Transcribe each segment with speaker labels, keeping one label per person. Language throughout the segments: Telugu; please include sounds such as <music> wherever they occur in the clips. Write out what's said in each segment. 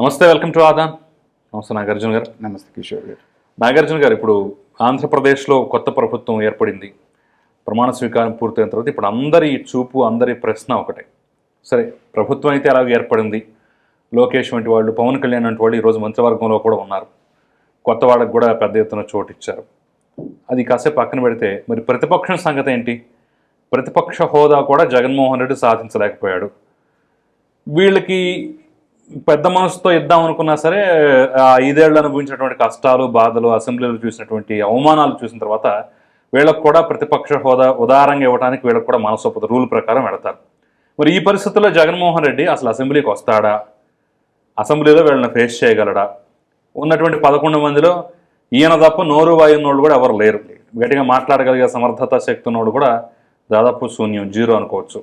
Speaker 1: నమస్తే వెల్కమ్ టు ఆదాన్. నమస్తే నాగార్జున గారు.
Speaker 2: నమస్తే కిషోర్ గారు.
Speaker 1: నాగార్జున గారు ఇప్పుడు ఆంధ్రప్రదేశ్లో కొత్త ప్రభుత్వం ఏర్పడింది. ప్రమాణ స్వీకారం పూర్తయిన తర్వాత ఇప్పుడు అందరి చూపు అందరి ప్రశ్న ఒకటే. సరే ప్రభుత్వం అయితే అలాగే ఏర్పడింది? లోకేష్ వంటి వాళ్ళు పవన్ కళ్యాణ్ వంటి వాళ్ళు ఈరోజు మంత్రివర్గంలో కూడా ఉన్నారు. కొత్త వాళ్ళకి కూడా పెద్ద ఎత్తున చోటు ఇచ్చారు. అది కాసేపు పక్కన పెడితే మరి ప్రతిపక్షం సంగతి ఏంటి? ప్రతిపక్ష హోదా కూడా జగన్మోహన్ రెడ్డి సాధించలేకపోయాడు. వీళ్ళకి పెద్ద మనసుతో ఇద్దాం అనుకున్నా సరే ఆ ఐదేళ్ళు అనుభవించినటువంటి కష్టాలు బాధలు అసెంబ్లీలో చూసినటువంటి అవమానాలు చూసిన తర్వాత వీళ్ళకు కూడా ప్రతిపక్ష హోదా ఉదారంగా ఇవ్వడానికి వీళ్ళకి కూడా మనసు రూల్ ప్రకారం వెళతారు మరి ఈ పరిస్థితుల్లో జగన్మోహన్ రెడ్డి అసలు అసెంబ్లీకి వస్తాడా? అసెంబ్లీలో వీళ్ళని ఫేస్ చేయగలడా? ఉన్నటువంటి పదకొండు మందిలో ఈయన తప్ప నోరు వాయున్నోళ్ళు కూడా ఎవరు లేరు. గట్టిగా మాట్లాడగలిగే సమర్థత శక్తి ఉన్నోడు కూడా దాదాపు శూన్యం జీరో అనుకోవచ్చు.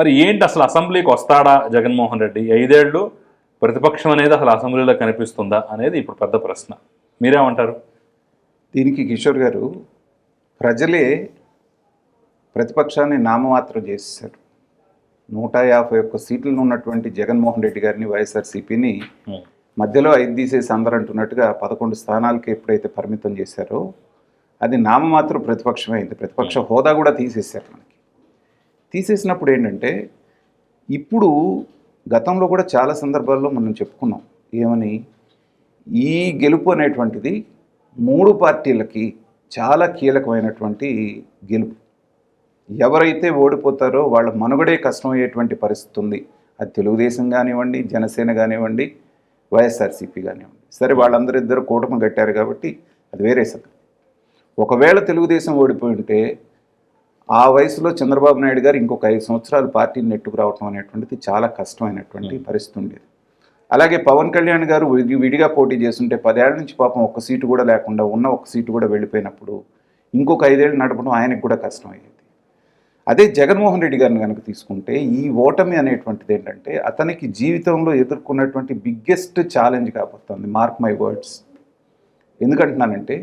Speaker 1: మరి ఏంటి అసలు అసెంబ్లీకి వస్తాడా జగన్మోహన్ రెడ్డి? ఐదేళ్ళు ప్రతిపక్షం అనేది అసలు అసెంబ్లీలో కనిపిస్తుందా అనేది ఇప్పుడు పెద్ద ప్రశ్న. మీరేమంటారు?
Speaker 2: దీనికి కిషోర్ గారు ప్రజలే ప్రతిపక్షాన్ని నామమాత్రం చేసేసారు నూట యాభై ఒక్క సీట్లు ఉన్నటువంటి జగన్మోహన్ రెడ్డి గారిని వైఎస్ఆర్సీపీని. మధ్యలో ఐదు తీసేసి అందరూ అంటున్నట్టుగా పదకొండు స్థానాలకి ఎప్పుడైతే పరిమితం చేశారో అది నామమాత్రం ప్రతిపక్షమే అయింది. ప్రతిపక్ష హోదా కూడా తీసేశారు. మనకి తీసేసినప్పుడు ఏంటంటే ఇప్పుడు గతంలో కూడా చాలా సందర్భాల్లో మనం చెప్పుకున్నాం. ఏమని? ఈ గెలుపు అనేటువంటిది మూడు పార్టీలకి చాలా కీలకమైనటువంటి గెలుపు. ఎవరైతే ఓడిపోతారో వాళ్ళ మనుగడే కష్టమయ్యేటువంటి పరిస్థితి ఉంది. అది తెలుగుదేశం కానివ్వండి జనసేన కానివ్వండి వైఎస్ఆర్సీపీ కానివ్వండి. సరే వాళ్ళందరిద్దరూ కూటమి కట్టారు కాబట్టి అది వేరే సంగతి. ఒకవేళ తెలుగుదేశం ఓడిపోయి ఉంటే ఆ వయసులో చంద్రబాబు నాయుడు గారు ఇంకొక ఐదు సంవత్సరాలు పార్టీని నెట్టుకు రావటం అనేటువంటిది చాలా కష్టమైనటువంటి పరిస్థితి ఉండేది. అలాగే పవన్ కళ్యాణ్ గారు విడి- విడిగా పోటీ చేస్తుంటే పదేళ్ళ నుంచి పాపం ఒక్క సీటు కూడా లేకుండా ఉన్న ఒక సీటు కూడా వెళ్ళిపోయినప్పుడు ఇంకొక ఐదేళ్ళు నడపడం ఆయనకు కూడా కష్టమయ్యేది. అదే జగన్మోహన్ రెడ్డి గారిని కనుక తీసుకుంటే ఈ ఓటమి అనేటువంటిది ఏంటంటే అతనికి జీవితంలో ఎదుర్కొన్నటువంటి బిగ్గెస్ట్ ఛాలెంజ్ కాబోతుంది మార్క్ మై వర్డ్స్. ఎందుకంటున్నానంటే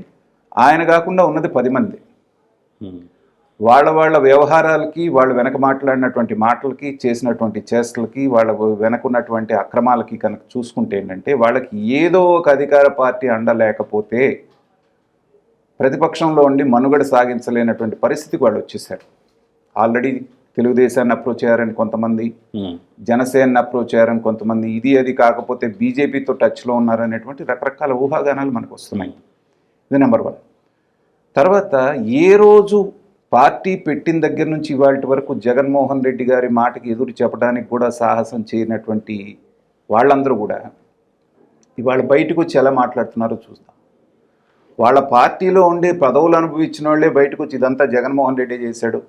Speaker 2: ఆయన కాకుండా ఉన్నది పది మంది. వాళ్ళ వాళ్ళ వ్యవహారాలకి వాళ్ళు వెనక మాట్లాడినటువంటి మాటలకి చేసినటువంటి చేష్టలకి వాళ్ళ వెనకున్నటువంటి అక్రమాలకి కనుక చూసుకుంటే ఏంటంటే వాళ్ళకి ఏదో ఒక అధికార పార్టీ అండ లేకపోతే ప్రతిపక్షంలో ఉండి మనుగడ సాగించలేనటువంటి పరిస్థితికి వాళ్ళు వచ్చేసారు ఆల్రెడీ తెలుగుదేశాన్ని అప్రోచ్ అయ్యారని కొంతమంది
Speaker 1: ఉం.
Speaker 2: జనసేనని అప్రోచ్ అయ్యారని కొంతమంది ఇది అది కాకపోతే బీజేపీతో టచ్లో ఉన్నారనేటువంటి రకరకాల ఊహాగానాలు మనకు వస్తున్నాయి. ఇది నెంబర్ వన్. తర్వాత ఏ రోజు పార్టీ పెట్టిన దగ్గర నుంచి ఇవాళ వరకు జగన్మోహన్ రెడ్డి గారి మాటకి ఎదురు చెప్పడానికి కూడా సాహసం చేయనటువంటి వాళ్ళందరూ కూడా ఇవాళ బయటకు వచ్చి ఎలా మాట్లాడుతున్నారో చూద్దాం. వాళ్ళ పార్టీలో ఉండే పదవులు అనుభవించిన వాళ్ళే బయటకు వచ్చి ఇదంతా జగన్మోహన్ రెడ్డి చేశాడు.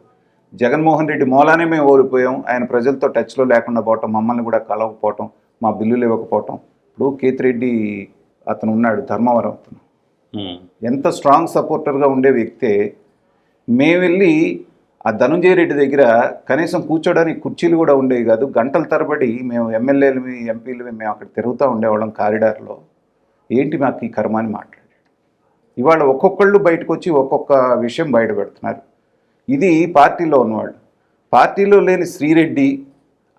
Speaker 2: జగన్మోహన్ రెడ్డి మూలానే మేము ఓడిపోయాం. ఆయన ప్రజలతో టచ్లో లేకుండా పోవటం మమ్మల్ని కూడా కలవకపోవటం మా బిల్లులు ఇవ్వకపోవటం. ఇప్పుడు కేతిరెడ్డి అతను ఉన్నాడు ధర్మవరం అతను. ఎంత స్ట్రాంగ్ సపోర్టర్గా ఉండే వ్యక్తే మేము వెళ్ళి ఆ ధనుంజయ రెడ్డి దగ్గర కనీసం కూర్చోడానికి కుర్చీలు కూడా ఉండేవి కాదు. గంటల తరబడి మేము ఎమ్మెల్యేలు ఎంపీలు మేము అక్కడ తిరుగుతూ ఉండేవాళ్ళం కారిడార్లో. ఏంటి మాకు ఈ కర్మ అని మాట్లాడాడు. ఇవాళ ఒక్కొక్కళ్ళు బయటకు వచ్చి ఒక్కొక్క విషయం బయట పెడుతున్నారు. ఇది పార్టీలో ఉన్నవాళ్ళు. పార్టీలో లేని శ్రీరెడ్డి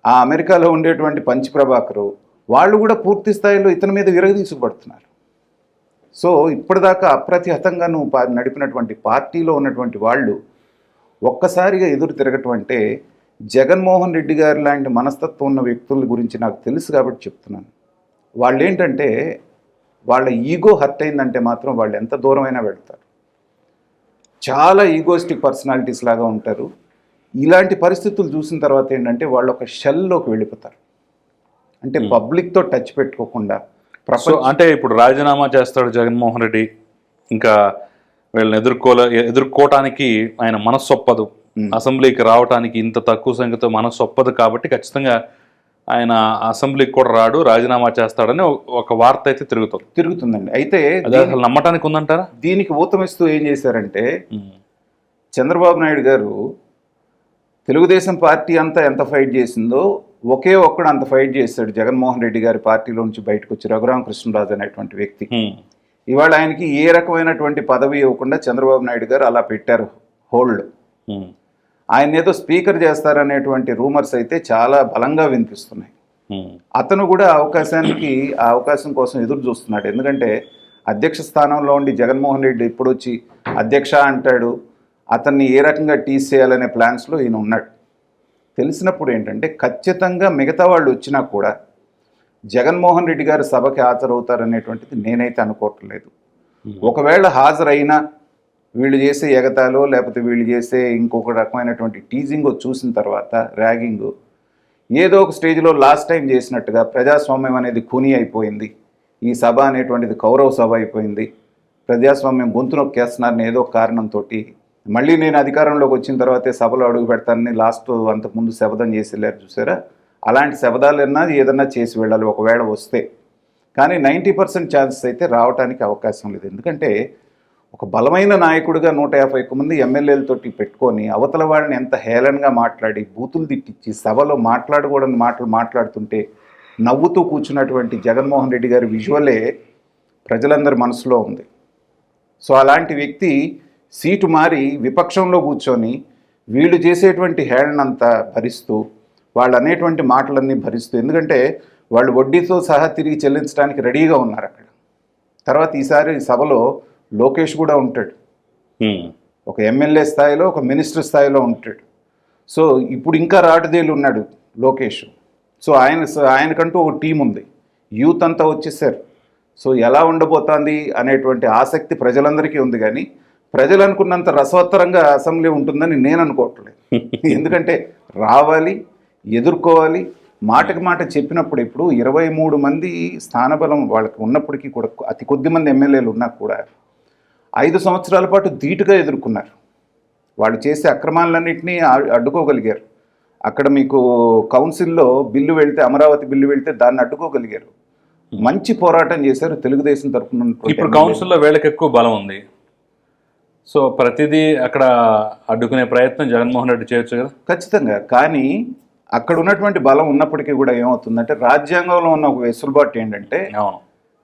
Speaker 2: ఆ అమెరికాలో ఉండేటువంటి పంచ్ ప్రభాకరు వాళ్ళు కూడా పూర్తి స్థాయిలో ఇతని మీద విరగదీసుకుపడుతున్నారు. సో ఇప్పటిదాకా అప్రతిహతంగా నువ్వు పా- నడిపినటువంటి పార్టీలో ఉన్నటువంటి వాళ్ళు ఒక్కసారిగా ఎదురు తిరగటం అంటే జగన్మోహన్ రెడ్డి గారి లాంటి మనస్తత్వం ఉన్న వ్యక్తుల గురించి నాకు తెలుసు కాబట్టి చెప్తున్నాను. వాళ్ళు ఏంటంటే వాళ్ళ ఈగో హర్ట్ అయిందంటే మాత్రం వాళ్ళు ఎంత దూరమైనా వెళ్తారు. చాలా ఈగోస్టిక్ పర్సనాలిటీస్ లాగా ఉంటారు. ఇలాంటి పరిస్థితులు చూసిన తర్వాత ఏంటంటే వాళ్ళు ఒక షెల్లోకి వెళ్ళిపోతారు. అంటే పబ్లిక్తో టచ్ పెట్టుకోకుండా
Speaker 1: అంటే ఇప్పుడు రాజీనామా చేస్తాడు జగన్మోహన్ రెడ్డి. ఇంకా వీళ్ళని ఎదుర్కోలే ఎదుర్కోవటానికి ఆయన మనస్సు ఒప్పదు
Speaker 2: ఉం.
Speaker 1: అసెంబ్లీకి రావటానికి ఇంత తక్కువ సంఖ్యతో మనస్సు ఒప్పదు కాబట్టి ఖచ్చితంగా ఆయన అసెంబ్లీకి కూడా రాడు రాజీనామా చేస్తాడని ఒక- వార్త అయితే తిరుగుతుంది.
Speaker 2: తిరుగుతుందండి. అయితే
Speaker 1: అసలు నమ్మటానికి ఉందంటారా?
Speaker 2: దీనికి ఊతమిస్తూ ఏం చేశారంటే చంద్రబాబు నాయుడు గారు తెలుగుదేశం పార్టీ అంతా ఎంత ఫైట్ చేసిందో ఒకే ఒక్కడు అంత ఫైట్ చేశాడు జగన్మోహన్ రెడ్డి గారి పార్టీలో నుంచి బయటకు వచ్చి రఘురామకృష్ణరాజు అనేటువంటి వ్యక్తి. ఇవాళ ఆయనకి ఏ రకమైనటువంటి పదవి ఇవ్వకుండా చంద్రబాబు నాయుడు గారు అలా పెట్టారు. హోల్డ్. ఆయన ఏదో స్పీకర్ చేస్తారనేటువంటి రూమర్స్ అయితే చాలా బలంగా వినిపిస్తున్నాయి. అతను కూడా అవకాశానికి ఆ అవకాశం కోసం ఎదురు చూస్తున్నాడు. ఎందుకంటే అధ్యక్ష స్థానంలో ఉండి జగన్మోహన్ రెడ్డి ఎప్పుడు వచ్చి అధ్యక్ష అంటాడు అతన్ని ఏ రకంగా టీస్ చేయాలనే ప్లాన్స్లో ఈయన ఉన్నాడు. తెలిసినప్పుడు ఏంటంటే ఖచ్చితంగా మిగతా వాళ్ళు వచ్చినా కూడా జగన్మోహన్ రెడ్డి గారు సభకి హాజరవుతారనేటువంటిది నేనైతే అనుకోవట్లేదు ఒకవేళ హాజరైనా వీళ్ళు చేసే ఎగతాలో లేకపోతే వీళ్ళు చేసే ఇంకొక రకమైనటువంటి టీజింగ్ చూసిన తర్వాత ర్యాగింగ్ ఏదో ఒక స్టేజ్లో లాస్ట్ టైం చేసినట్టుగా ప్రజాస్వామ్యం అనేది ఖూనీ అయిపోయింది. ఈ సభ అనేటువంటిది కౌరవ సభ అయిపోయింది. ప్రజాస్వామ్యం గొంతు నొక్కేస్తున్నారని ఏదో కారణంతో మళ్ళీ నేను అధికారంలోకి వచ్చిన తర్వాతే సభలో అడుగు పెడతానని లాస్ట్ అంతకుముందు శపథం చేసి వెళ్ళారు చూసారా? అలాంటి శపథాలన్నా ఏదన్నా చేసి వెళ్ళాలి ఒకవేళ వస్తే. కానీ నైంటీ పర్సెంట్ ఛాన్సెస్ అయితే రావడానికి అవకాశం లేదు. ఎందుకంటే ఒక బలమైన నాయకుడిగా నూట యాభై ఒక్క మంది ఎమ్మెల్యేలతోటి పెట్టుకొని అవతల వాళ్ళని ఎంత హేళనగా మాట్లాడి బూతులు తిట్టించి సభలో మాట్లాడకూడని మాటలు మాట్లాడుతుంటే నవ్వుతూ కూర్చున్నటువంటి జగన్మోహన్ రెడ్డి గారి విజువలే ప్రజలందరి మనసులో ఉంది. సో అలాంటి వ్యక్తి సీటు మారి విపక్షంలో కూర్చొని వీళ్ళు చేసేటువంటి హేళనంతా భరిస్తూ వాళ్ళు అనేటువంటి మాటలన్నీ భరిస్తూ ఎందుకంటే వాళ్ళు వడ్డీతో సహా తిరిగి చెల్లించడానికి రెడీగా ఉన్నారు అక్కడ. తర్వాత ఈసారి సభలో లోకేష్ కూడా ఉంటాడు. ఒక ఎమ్మెల్యే స్థాయిలో ఒక మినిస్టర్ స్థాయిలో ఉంటాడు. సో ఇప్పుడు ఇంకా రాటుదేలు ఉన్నాడు లోకేష్. సో ఆయన ఆయనకంటూ ఒక టీం ఉంది. యూత్ అంతా వచ్చేసారు. సో ఎలా ఉండబోతోంది అనేటువంటి ఆసక్తి ప్రజలందరికీ ఉంది కానీ ప్రజలు అనుకున్నంత రసవత్తరంగా అసెంబ్లీ ఉంటుందని నేను అనుకోవట్లేదు <laughs> ఎందుకంటే రావాలి ఎదుర్కోవాలి మాటకి మాట చెప్పినప్పుడు ఇప్పుడు ఇరవై మూడు మంది స్థానబలం వాళ్ళకి ఉన్నప్పటికీ కూడా అతి కొద్ది మంది ఎమ్మెల్యేలు ఉన్నా కూడా ఐదు సంవత్సరాల పాటు ధీటుగా ఎదుర్కొన్నారు. వాళ్ళు చేసే అక్రమాలన్నింటినీ అడ్డుకోగలిగారు. అక్కడ మీకు కౌన్సిల్లో బిల్లు వెళ్తే అమరావతి బిల్లు వెళ్తే దాన్ని అడ్డుకోగలిగారు. మంచి పోరాటం చేశారు తెలుగుదేశం తరఫున
Speaker 1: ఇప్పుడు కౌన్సిల్లో వీళ్ళకి ఎక్కువ బలం ఉంది. సో ప్రతిదీ అక్కడ అడ్డుకునే ప్రయత్నం జగన్మోహన్ రెడ్డి చేయొచ్చు కదా?
Speaker 2: ఖచ్చితంగా. కానీ అక్కడ ఉన్నటువంటి బలం ఉన్నప్పటికీ కూడా ఏమవుతుందంటే రాజ్యాంగంలో ఉన్న ఒక వెసులుబాటు ఏంటంటే
Speaker 1: అవును.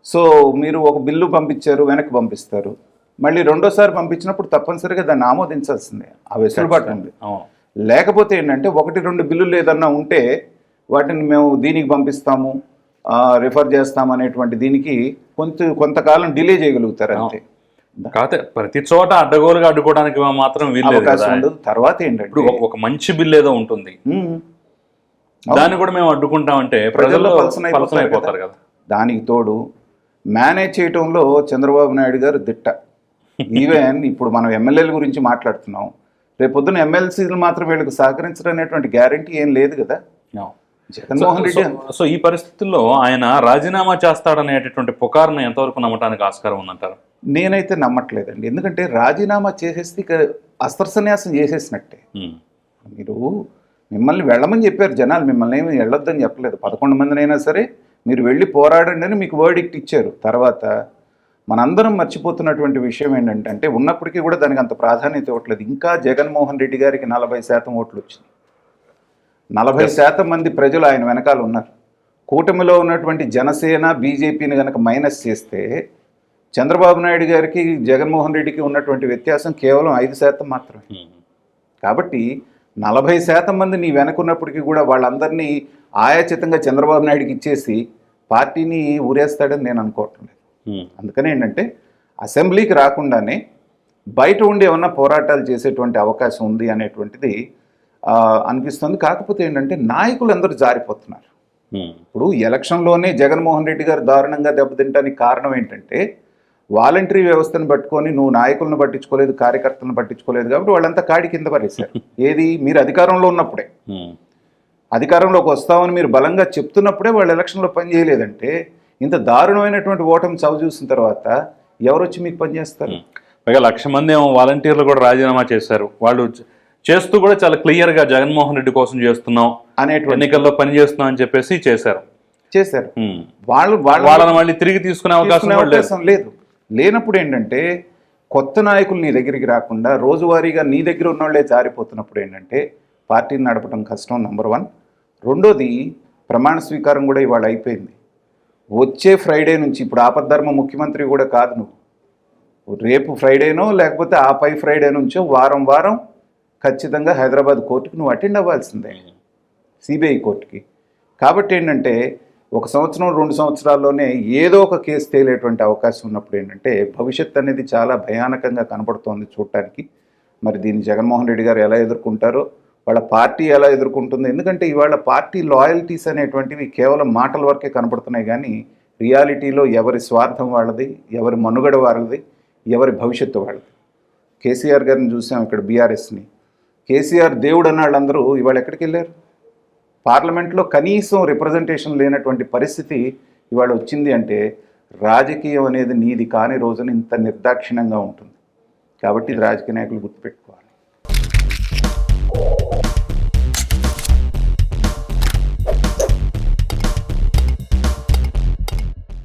Speaker 2: సో మీరు ఒక బిల్లు పంపించారు వెనక్కి పంపిస్తారు. మళ్ళీ రెండోసారి పంపించినప్పుడు తప్పనిసరిగా దాన్ని ఆమోదించాల్సిందే. ఆ వెసులుబాటు ఉంది.
Speaker 1: అవును.
Speaker 2: లేకపోతే ఏంటంటే ఒకటి రెండు బిల్లులు ఏదన్నా ఉంటే వాటిని మేము దీనికి పంపిస్తాము రిఫర్ చేస్తాం అనేటువంటి దీనికి కొంత కొంతకాలం డిలే చేయగలుగుతారు అంతే.
Speaker 1: కాకపోతే ప్రతి చోట అడ్డగోలుగా అడ్డుకోవడానికి మాత్రం వీల్లేదు
Speaker 2: ఉండదు. తర్వాత ఏంటంటే
Speaker 1: ఒక- ఒక మంచి బిల్ ఏదో ఉంటుంది. దాన్ని కూడా మేము అడ్డుకుంటామంటే
Speaker 2: ప్రజల్లో పలసన అయిపోతారు
Speaker 1: కదా.
Speaker 2: దానికి తోడు మేనేజ్ చేయటంలో చంద్రబాబు నాయుడు గారు దిట్ట. <laughs> ఈవెన్ ఇప్పుడు మనం ఎమ్మెల్యేల గురించి మాట్లాడుతున్నాం. రేపు పొద్దున ఎమ్మెల్సీలు మాత్రం వీళ్ళకి సహకరించడం అనేటువంటి గ్యారంటీ ఏం లేదు కదా. జగన్మోహన్ రెడ్డి
Speaker 1: సో- ఈ పరిస్థితుల్లో ఆయన రాజీనామా చేస్తాడనేటటువంటి పుకారును ఎంతవరకు నమ్మటానికి ఆస్కారం ఉందంటారు?
Speaker 2: నేనైతే నమ్మట్లేదండి. ఎందుకంటే రాజీనామా చేసేస్తే ఇక అస్త్రసన్యాసం చేసేసినట్టే. మీరు మిమ్మల్ని వెళ్ళమని చెప్పారు జనాలు మిమ్మల్ని ఏమి వెళ్ళొద్దని చెప్పలేదు. పదకొండు మందినైనా సరే మీరు వెళ్ళి పోరాడండి అని మీకు వర్డిక్ట్ ఇచ్చారు. తర్వాత మనందరం మర్చిపోతున్నటువంటి విషయం ఏంటంటే అంటే ఉన్నప్పటికీ కూడా దానికి అంత ప్రాధాన్యత ఇవ్వట్లేదు. ఇంకా జగన్మోహన్ రెడ్డి గారికి నలభై శాతం ఓట్లు వచ్చినాయి. నలభై శాతం మంది ప్రజలు ఆయన వెనకాల ఉన్నారు కూటమిలో ఉన్నటువంటి జనసేన బీజేపీని కనుక మైనస్ చేస్తే చంద్రబాబు నాయుడు గారికి జగన్మోహన్ రెడ్డికి ఉన్నటువంటి వ్యత్యాసం కేవలం ఐదు శాతం మాత్రమే
Speaker 1: ఉమ్.
Speaker 2: కాబట్టి నలభై శాతం మంది నీ వెనకున్నప్పటికీ కూడా వాళ్ళందరినీ ఆయాచితంగా చంద్రబాబు నాయుడుకి ఇచ్చేసి పార్టీని ఊరేస్తాడని నేను అనుకోవటం లేదు
Speaker 1: ఉమ్.
Speaker 2: అందుకని ఏంటంటే అసెంబ్లీకి రాకుండానే బయట ఉండి ఏమన్నా పోరాటాలు చేసేటువంటి అవకాశం ఉంది అనేటువంటిది అనిపిస్తుంది. కాకపోతే ఏంటంటే నాయకులు అందరూ జారిపోతున్నారు. ఇప్పుడు ఎలక్షన్లోనే జగన్మోహన్ రెడ్డి గారు దారుణంగా దెబ్బతింటానికి కారణం ఏంటంటే వాలంటరీ వ్యవస్థను పట్టుకొని నువ్వు నాయకులను పట్టించుకోలేదు కార్యకర్తలను పట్టించుకోలేదు కాబట్టి వాళ్ళంతా కాడి కింద పడేశారు. <laughs> ఏది? మీరు అధికారంలో ఉన్నప్పుడే. అధికారంలోకి వస్తామని మీరు బలంగా చెప్తున్నప్పుడే వాళ్ళు ఎలక్షన్లో పని చేయలేదంటే ఇంత దారుణమైనటువంటి ఓటమి చవి చూసిన తర్వాత ఎవరు వచ్చి మీకు పనిచేస్తారు
Speaker 1: పైగా లక్ష మంది ఏమో వాలంటీర్లు కూడా రాజీనామా చేశారు. వాళ్ళు చేస్తూ కూడా చాలా క్లియర్గా జగన్మోహన్ రెడ్డి కోసం చేస్తున్నాం
Speaker 2: అనేటువంటి
Speaker 1: ఎన్నికల్లో పని చేస్తున్నాం అని చెప్పేసి చేశారు.
Speaker 2: చేశారు. వాళ్ళు వాళ్ళ
Speaker 1: వాళ్ళని మళ్ళీ తిరిగి తీసుకునే అవకాశం లేదు.
Speaker 2: అవకాశం లేదు. లేనప్పుడు ఏంటంటే కొత్త నాయకులు నీ దగ్గరికి రాకుండా రోజువారీగా నీ దగ్గర ఉన్న వాళ్ళే జారిపోతున్నప్పుడు ఏంటంటే పార్టీని నడపడం కష్టం నెంబర్ వన్ రెండోది ప్రమాణ స్వీకారం కూడా ఇవాళ అయిపోయింది. వచ్చే ఫ్రైడే నుంచి ఇప్పుడు ఆపద్ధర్మ ముఖ్యమంత్రి కూడా కాదు నువ్వు. రేపు ఫ్రైడేనో లేకపోతే ఆ పై ఫ్రైడే నుంచో వారం వారం ఖచ్చితంగా హైదరాబాద్ కోర్టుకు నువ్వు అటెండ్ అవ్వాల్సిందే. సిబిఐ కోర్టుకి. కాబట్టి ఏంటంటే ఒక సంవత్సరం రెండు సంవత్సరాల్లోనే ఏదో ఒక కేసు తేలేటువంటి అవకాశం ఉన్నప్పుడు ఏంటంటే భవిష్యత్ అనేది చాలా భయానకంగా కనపడుతోంది చూడటానికి. మరి దీన్ని జగన్మోహన్ రెడ్డి గారు ఎలా ఎదుర్కొంటారో వాళ్ళ పార్టీ ఎలా ఎదుర్కొంటుందో? ఎందుకంటే ఇవాళ పార్టీ లాయల్టీస్ అనేటువంటివి కేవలం మాటల వరకే కనపడుతున్నాయి కానీ రియాలిటీలో ఎవరి స్వార్థం వాళ్ళది ఎవరి మనుగడ వాళ్ళది ఎవరి భవిష్యత్తు వాళ్ళది. కేసీఆర్ గారిని చూసాం ఇక్కడ బీఆర్ఎస్ని. కేసీఆర్ దేవుడు అన్న వాళ్ళందరూ ఇవాళ ఎక్కడికి వెళ్ళారు? పార్లమెంట్లో కనీసం రిప్రజెంటేషన్ లేనటువంటి పరిస్థితి ఇవాళ వచ్చింది అంటే రాజకీయం అనేది నీది కాని రోజున ఇంత నిర్దాక్షిణ్యంగా ఉంటుంది. కాబట్టి ఇది రాజకీయ నాయకులు గుర్తుపెట్టుకోవాలి.